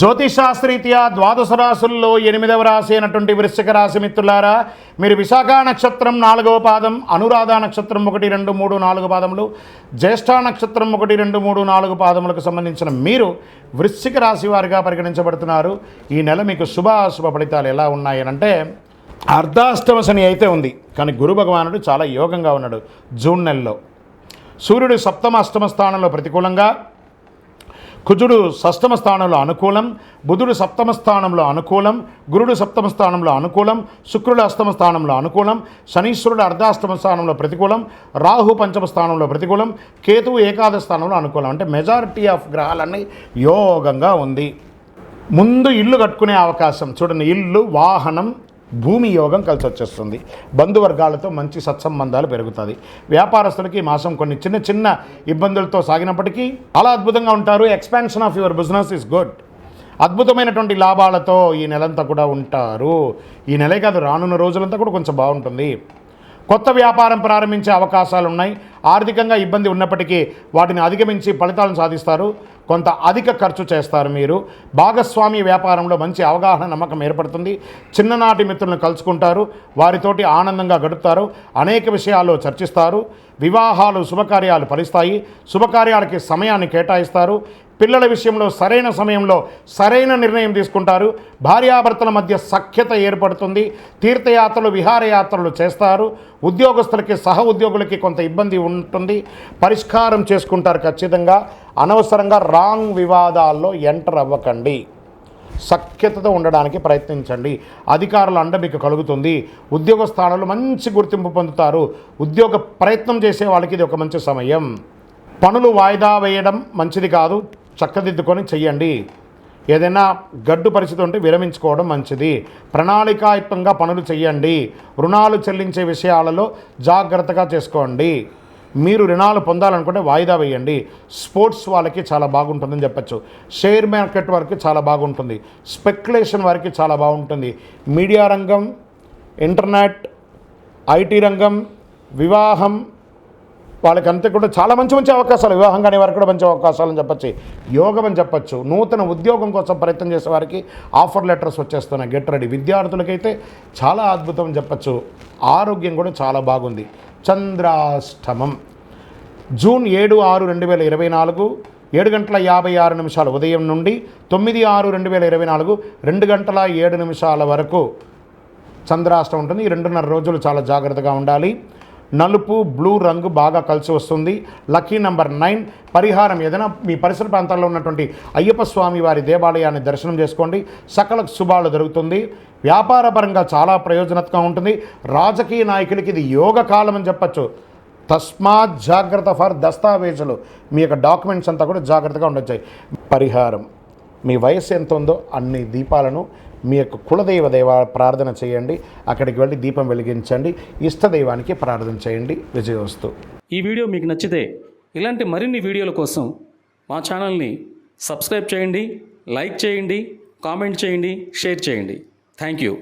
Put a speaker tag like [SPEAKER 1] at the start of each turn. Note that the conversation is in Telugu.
[SPEAKER 1] జ్యోతిషాస్త్రీత్యా ద్వాదశ రాశుల్లో ఎనిమిదవ రాశి అయినటువంటి వృశ్చిక రాశి మిత్రులారా మీరు విశాఖ నక్షత్రం నాలుగవ పాదం అనురాధ నక్షత్రం ఒకటి రెండు మూడు నాలుగు పాదములు జ్యేష్ఠ నక్షత్రం ఒకటి రెండు మూడు నాలుగు పాదములకు సంబంధించిన మీరు వృశ్చిక రాశి వారిగా పరిగణించబడుతున్నారు. ఈ నెల మీకు శుభ అశుభ ఫలితాలు ఎలా ఉన్నాయనంటే అర్ధాష్టమ శని అయితే ఉంది కానీ గురు భగవానుడు చాలా యోగంగా ఉన్నాడు జూన్ నెలలో. సూర్యుడు సప్తమ అష్టమ స్థానంలో ప్రతికూలంగా కుజుడు షష్టమ స్థానంలో అనుకూలం బుధుడు సప్తమ స్థానంలో అనుకూలం గురుడు సప్తమ స్థానంలో అనుకూలం శుక్రుడు అష్టమ స్థానంలో అనుకూలం శనీశ్వరుడు అర్ధాష్టమ స్థానంలో ప్రతికూలం రాహు పంచమ స్థానంలో ప్రతికూలం కేతువు ఏకాదశ స్థానంలో అనుకూలం. అంటే మెజారిటీ ఆఫ్ గ్రహాలన్నీ యోగంగా ఉంది. ముందు ఇల్లు కట్టుకునే అవకాశం. చూడండి ఇల్లు వాహనం భూమి యోగం కలిసి వచ్చేస్తుంది బంధువర్గాలతో మంచి సత్సంబంధాలు పెరుగుతుంది వ్యాపారస్తులకి మాసం కొన్ని చిన్న చిన్న ఇబ్బందులతో సాగినప్పటికీ చాలా అద్భుతంగా ఉంటారు. Expansion of your business is good అద్భుతమైనటువంటి లాభాలతో ఈ నెలంతా కూడా ఉంటారు. ఈ నెలే కాదు రానున్న రోజులంతా కూడా కొంచెం బాగుంటుంది. కొత్త వ్యాపారం ప్రారంభించే అవకాశాలు ఉన్నాయి ఆర్థికంగా ఇబ్బంది ఉన్నప్పటికీ వాటిని అధిగమించి ఫలితాలను సాధిస్తారు. కొంత అధిక ఖర్చు చేస్తారు మీరు. భాగస్వామి వ్యాపారంలో మంచి అవగాహన నమ్మకం ఏర్పడుతుంది. చిన్ననాటి మిత్రులను కలుసుకుంటారు. వారితోటి ఆనందంగా గడుపుతారు. అనేక విషయాల్లో చర్చిస్తారు. వివాహాలు శుభకార్యాలు ఫలిస్తాయి. శుభకార్యాలకి సమయాన్ని కేటాయిస్తారు. పిల్లల విషయంలో సరైన సమయంలో సరైన నిర్ణయం తీసుకుంటారు. భార్యాభర్తల మధ్య సఖ్యత ఏర్పడుతుంది. తీర్థయాత్రలు విహారయాత్రలు చేస్తారు. ఉద్యోగస్తులకి సహ ఉద్యోగులకి కొంత ఇబ్బంది ఉంటుంది. పరిష్కారం చేసుకుంటారు ఖచ్చితంగా. అనవసరంగా రాంగ్ వివాదాల్లో ఎంటర్ అవ్వకండి. సఖ్యతతో ఉండడానికి ప్రయత్నించండి. అధికారుల అండ మీకు కలుగుతుంది. ఉద్యోగ స్థానంలో మంచి గుర్తింపు పొందుతారు. ఉద్యోగ ప్రయత్నం చేసే వాళ్ళకి ఇది ఒక మంచి సమయం. పనులు వాయిదా వేయడం మంచిది కాదు. చక్కదిద్దుకొని చెయ్యండి. ఏదైనా గడ్డు పరిస్థితి ఉంటే విరమించుకోవడం మంచిది. ప్రణాళికాయుక్తంగా పనులు చేయండి రుణాలు చెల్లించే విషయాలలో జాగ్రత్తగా చేసుకోండి. మీరు రుణాలు పొందాలనుకుంటే వాయిదా వేయండి. స్పోర్ట్స్ వాళ్ళకి చాలా బాగుంటుందని చెప్పచ్చు. షేర్ మార్కెట్ వారికి చాలా బాగుంటుంది. స్పెక్యులేషన్ వారికి చాలా బాగుంటుంది. మీడియా రంగం ఇంటర్నెట్ ఐటీ రంగం వివాహం వాళ్ళకంతా కూడా చాలా మంచి మంచి అవకాశాలు వివాహం కాని వారికి కూడా మంచి అవకాశాలు అని చెప్పచ్చు. యోగం అని చెప్పచ్చు. నూతన ఉద్యోగం కోసం ప్రయత్నం చేసే వారికి ఆఫర్ లెటర్స్ వచ్చేస్తున్నాయి. Get ready. విద్యార్థులకైతే చాలా అద్భుతం అని చెప్పచ్చు. ఆరోగ్యం కూడా చాలా బాగుంది. చంద్రాష్టమం. జూన్ ఏడు ఆరు రెండు వేల ఇరవై నాలుగు ఏడు గంటల యాభై ఆరు నిమిషాలు ఉదయం నుండి తొమ్మిది ఆరు రెండు వేల ఇరవై నాలుగు రెండు గంటల ఏడు నిమిషాల వరకు చంద్రాష్టం ఉంటుంది. ఈ రెండున్నర రోజులు చాలా జాగ్రత్తగా ఉండాలి. నలుపు బ్లూ రంగు బాగా కలిసి వస్తుంది. లక్కీ నంబర్ నైన్ పరిహారం ఏదైనా మీ పరిసర ప్రాంతాల్లో ఉన్నటువంటి అయ్యప్ప స్వామి వారి దేవాలయాన్ని దర్శనం చేసుకోండి. సకల శుభాలు జరుగుతుంది. వ్యాపారపరంగా చాలా ప్రయోజనకరంగా ఉంటుంది. రాజకీయ నాయకులకి ఇది యోగ కాలం అని చెప్పచ్చు. తస్మాత్ జాగ్రత్త ఫర్ దస్తావేజులు. మీ యొక్క డాక్యుమెంట్స్ అంతా కూడా జాగ్రత్తగా ఉండొచ్చాయి. పరిహారం. మీ వయస్సు ఎంత ఉందో అన్ని దీపాలను మీ యొక్క కులదైవ దేవ ప్రార్థన చేయండి. అక్కడికి వెళ్ళి దీపం వెలిగించండి. ఇష్ట దైవానికి ప్రార్థన చేయండి. విజయవస్తు.
[SPEAKER 2] ఈ వీడియో మీకు నచ్చితే ఇలాంటి మరిన్ని వీడియోల కోసం మా ఛానల్ని సబ్స్క్రైబ్ చేయండి లైక్ చేయండి కామెంట్ చేయండి షేర్ చేయండి. Thank you.